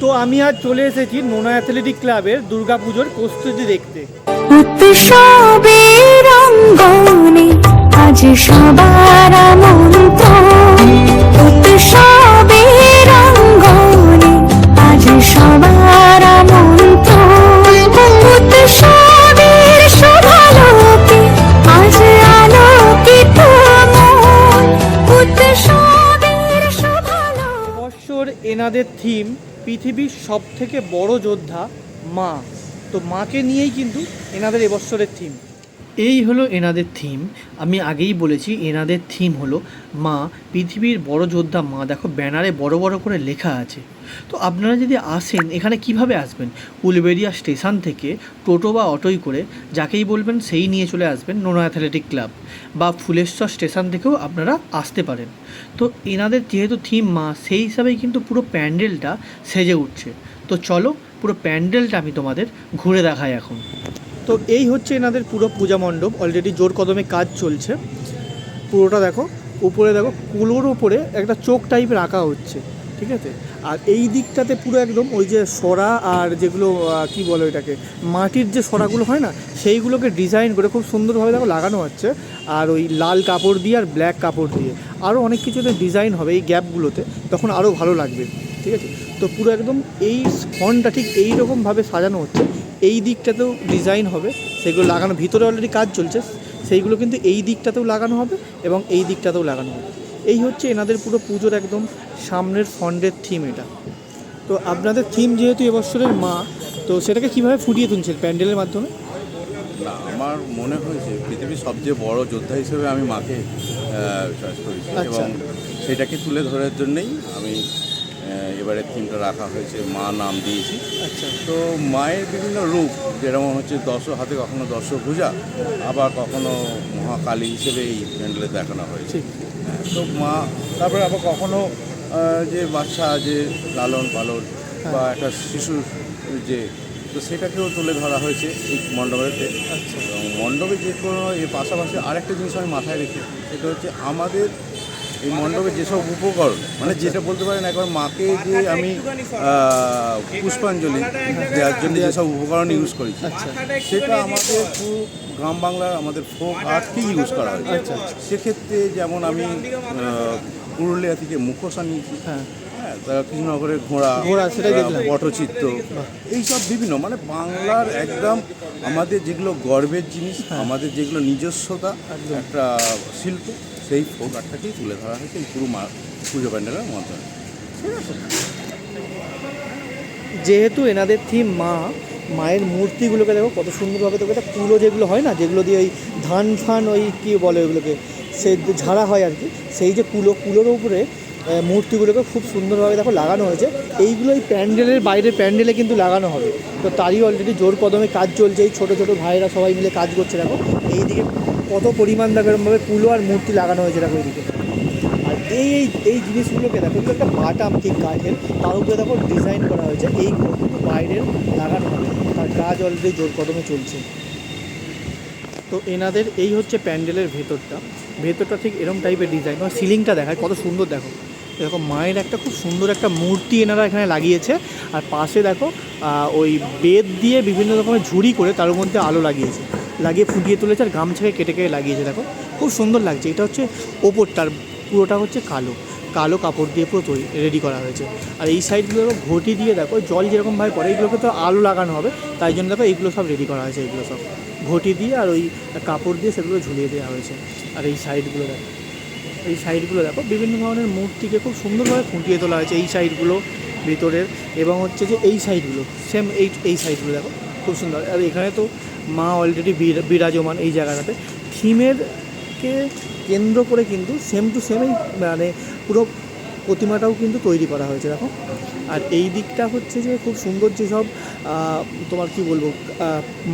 তো আমি আজ চলে এসেছি নোনা অ্যাথলেটিক ক্লাবের দুর্গাপুজোর প্রস্তুতি দেখতে। উৎসবের আজ সবার আমন্ত্রণ। উৎসবের অঙ্গনে আজ সবার আমন্ত্রণ। উৎসবের শোভালোকে আজ আলোকিত মন। উৎসবের শোভালোকে বৎসর এনাদের থিম পৃথিবীর সব থেকে বড় যোদ্ধা মা। তো মাকে নিয়েই কিন্তু এনাদের এবছরের থিম এই হলো এনাদের থিম আমি আগেই বলেছি, এনাদের থিম হলো মা, পৃথিবীর বড় যোদ্ধা মা। দেখো, ব্যানারে বড় বড় করে লেখা আছে। তো আপনারা যদি আসেন, এখানে কীভাবে আসবেন? উলবেরিয়া স্টেশন থেকে টোটো বা অটোই করে, যাকেই বলবেন সেই নিয়ে চলে আসবেন নোনা অ্যাথলেটিক ক্লাব বা ফুলেশ্বর স্টেশন থেকেও আপনারা আসতে পারেন। তো এনাদের যেহেতু থিম মা, সেই হিসাবেই কিন্তু পুরো প্যান্ডেলটা সেজে উঠছে। তো চলো, পুরো প্যান্ডেলটা আমি তোমাদের ঘুরে দেখাই এখন। তো এই হচ্ছে এনাদের পুরো পূজা মণ্ডপ। অলরেডি জোর কদমে কাজ চলছে। পুরোটা দেখো, উপরে দেখো, কুলোর উপরে একটা চোখ টাইপের আঁকা হচ্ছে, ঠিক আছে? আর এই দিকটাতে পুরো একদম ওই যে সরা আর যেগুলো কি বলে ওইটাকে, মাটির যে সরাগুলো হয় না, সেইগুলোকে ডিজাইন করে খুব সুন্দরভাবে দেখো লাগানো হচ্ছে। আর ওই লাল কাপড় দিয়ে আর ব্ল্যাক কাপড় দিয়ে। আরও অনেক কিছুতে ডিজাইন হবে এই গ্যাপগুলোতে, তখন আরও ভালো লাগবে, ঠিক আছে? তো পুরো একদম এই ফন্টটা ঠিক এই রকমভাবে সাজানো হচ্ছে। এই দিকটাতেও ডিজাইন হবে সেগুলো লাগানো ভিতরে অলরেডি কাজ চলছে সেইগুলো কিন্তু এই দিকটাতেও লাগানো হবে এবং এই দিকটাতেও লাগানো হবে। এই হচ্ছে এনাদের পুরো পুজোর একদম সামনের ফন্ডের থিম এটা। তো আপনাদের থিম যেহেতু এবছরের মা তো সেটাকে কীভাবে ফুটিয়ে তুলছেন প্যান্ডেলের মাধ্যমে? না আমার মনে হয়েছে পৃথিবীর সবচেয়ে বড় যোদ্ধা হিসেবে আমি মাকে চয়েস করেছি আচ্ছা। এবং সেটাকে তুলে ধরার জন্যই আমি এবারে থিমটা রাখা হয়েছে মা নাম দিয়েছি। আচ্ছা। তো মায়ের বিভিন্ন রূপ যেরকম হচ্ছে দশ হাতে কখনো দশ ভুজা আবার কখনো মহাকালী হিসেবে এই প্যান্ডেলে দেখানো হয়েছে। হ্যাঁ, তো মা তারপরে আবার কখনো যে বাচ্চা যে লালন পালন বা একটা শিশুর যে তো সেটাকেও তুলে ধরা হয়েছে এই মণ্ডপেতে। আচ্ছা। এবং মণ্ডপে যে কোনো এর পাশাপাশি আরেকটা জিনিস আমি মাথায় রেখে সেটা হচ্ছে আমাদের এই মণ্ডপের যেসব উপকরণ মানে যেটা বলতে পারেন একবার মাকে যে আমি পুষ্পাঞ্জলি দেওয়ার জন্য যেসব উপকরণ ইউজ করেছি সেটা আমাদের পুরো গ্রাম বাংলার আমাদের ফোক আর্টকেই ইউজ করা হয় আচ্ছা, আচ্ছা। সেক্ষেত্রে যেমন আমি পুরুলিয়া থেকে মুখোশা নিয়েছি হ্যাঁ হ্যাঁ কৃষ্ণনগরের ঘোড়া ঘোড়া, সেটা পটচিত্র এইসব বিভিন্ন মানে বাংলার একদম আমাদের যেগুলো গর্বের জিনিস আমাদের যেগুলো নিজস্বতা একটা শিল্প সেই ফোক আর্টটাকেই তুলে ধরা হয়েছে এই পুরো মা- পুজো প্যান্ডেলের মাধ্যমে। যেহেতু এনাদের থিম মা মায়ের মূর্তিগুলোকে দেখো কত সুন্দরভাবে দেখো এটা কুলো যেগুলো হয় না যেগুলো দিয়ে ওই ধান ফান ওই কী বলে ওগুলোকে? সে ঝাড়া হয় আর কি, সেই যে কুলো, কুলোর উপরে মূর্তিগুলোকে খুব সুন্দরভাবে দেখো লাগানো হয়েছে। এইগুলো এই প্যান্ডেলের বাইরে প্যান্ডেলে কিন্তু লাগানো হবে। তো তারই অলরেডি জোর কদমে কাজ চলছে, এই ছোটো ছোটো ভাইয়েরা সবাই মিলে কাজ করছে, দেখো। এইদিকে কত পরিমাণ দেখো এরকমভাবে কুলো আর মূর্তি লাগানো হয়েছে, দেখো এইদিকে। আর এই এই এই জিনিসগুলোকে দেখো, এগুলো একটা বাটাম ঠিক কাঠের, তার উপরে দেখো ডিজাইন করা হয়েছে। এইগুলো কিন্তু বাইরের লাগানো হবে। আর কাজ অলরেডি জোর কদমে চলছে। তো এনাদের এই হচ্ছে প্যান্ডেলের ভেতরটা। ভেতরটা ঠিক এরকম টাইপের ডিজাইন বা সিলিংটা দেখায়, কত সুন্দর দেখো। এরকম মায়ের একটা খুব সুন্দর একটা মূর্তি এনারা এখানে লাগিয়েছে। আর পাশে দেখো ওই বেদ দিয়ে বিভিন্ন রকমের ঝুড়ি করে তার মধ্যে আলো লাগিয়েছে। লাগিয়ে ফুটিয়ে তুলেছে আর গামছাকে কেটে কেটে লাগিয়েছে, দেখো। খুব সুন্দর লাগছে। এটা হচ্ছে ওপরটার পুরোটা হচ্ছে কালো। কালো কাপড় দিয়ে পুরো তৈরি রেডি করা হয়েছে। আর এই সাইডগুলো ঘটি দিয়ে দেখো, জল যেরকমভাবে পড়ে এইগুলোকে তো আলো লাগানো হবে, তাই জন্য দেখো এইগুলো সব রেডি করা হয়েছে, এইগুলো সব। ঘটি দিয়ে আর ওই কাপড় দিয়ে সেগুলো ঝুলিয়ে দেওয়া হয়েছে। আর এই সাইডগুলো দেখো, এই সাইডগুলো দেখো, বিভিন্ন ধরনের মূর্তিকে খুব সুন্দরভাবে ফুটিয়ে তোলা হয়েছে এই সাইডগুলো ভিতরের। এবং হচ্ছে যে এই সাইডগুলো সেম এই এই সাইডগুলো দেখো, খুব সুন্দর। আর এখানে তো মা অলরেডি বিরাজমান এই জায়গাটাতে। থিমের কে কেন্দ্র করে কিন্তু সেম টু সেমই মানে পুরো প্রতিমাটাও কিন্তু তৈরি করা হয়েছে দেখো। আর এই দিকটা হচ্ছে যে খুব সুন্দর যেসব তোমার কি বলব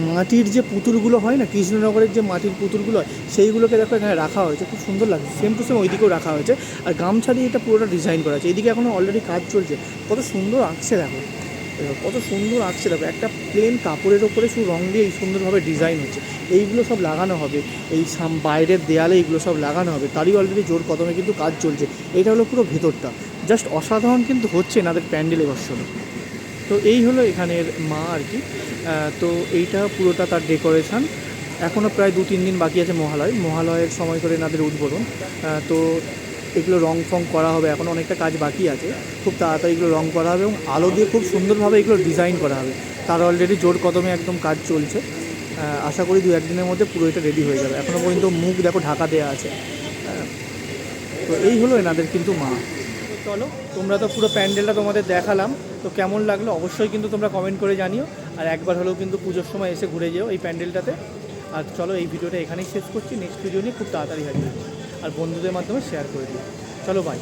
মাটির যে পুতুলগুলো হয় না কৃষ্ণনগরের যে মাটির পুতুলগুলো হয় সেইগুলোকে দেখো এখানে রাখা হয়েছে খুব সুন্দর লাগছে। সেম টু সেম ওইদিকেও রাখা হয়েছে। আর গামছা দিয়ে এটা পুরোটা ডিজাইন করা আছে এদিকে এখনও অলরেডি কাজ চলছে। কত সুন্দর আঁকছে দেখো, কত সুন্দর আঁকছে দেখো, একটা প্লেন কাপড়ের ওপরে শুধু রং দিয়ে এই সুন্দরভাবে ডিজাইন হচ্ছে। এইগুলো সব লাগানো হবে, এই সাম বাইরের দেয়ালে এইগুলো সব লাগানো হবে, তারই অলরেডি জোর কদমে কিন্তু কাজ চলছে। এটা হলো পুরো ভেতরটা। জাস্ট অসাধারণ কিন্তু হচ্ছে এনাদের প্যান্ডেল এবছরে। তো এই হলো এখানের মা আর কি। তো এইটা পুরোটা তার ডেকোরেশন এখনও প্রায় দু তিন দিন বাকি আছে মহালয়। মহালয়ের সময় করে এনাদের উদ্বোধন। তো এগুলো রং ফং করা হবে, এখন অনেকটা কাজ বাকি আছে। খুব তাড়াতাড়ি এগুলো রং করা হবে এবং আলো দিয়ে খুব সুন্দরভাবে এগুলো ডিজাইন করা হবে। তার অলরেডি জোর কদমে একদম কাজ চলছে। আশা করি দু একদিনের মধ্যে পুরো এটা রেডি হয়ে যাবে। এখনও পর্যন্ত মুখ দেখো ঢাকা দেওয়া আছে। তো এই হলো এনাদের কিন্তু মা। চলো, তোমরা তো পুরো প্যান্ডেলটা তোমাদের দেখালাম। তো কেমন লাগল অবশ্যই কিন্তু তোমরা কমেন্ট করে জানিও। আর একবার হলেও কিন্তু পুজোর সময় এসে ঘুরে যেও এই প্যান্ডেলটাতে। আর চলো, এই ভিডিওটা এখানেই শেষ করছি। নেক্সট ভিডিও নিয়ে খুব তাড়াতাড়ি হাজির আর বন্ধুদের মাধ্যমে শেয়ার করে দিই চলো বাই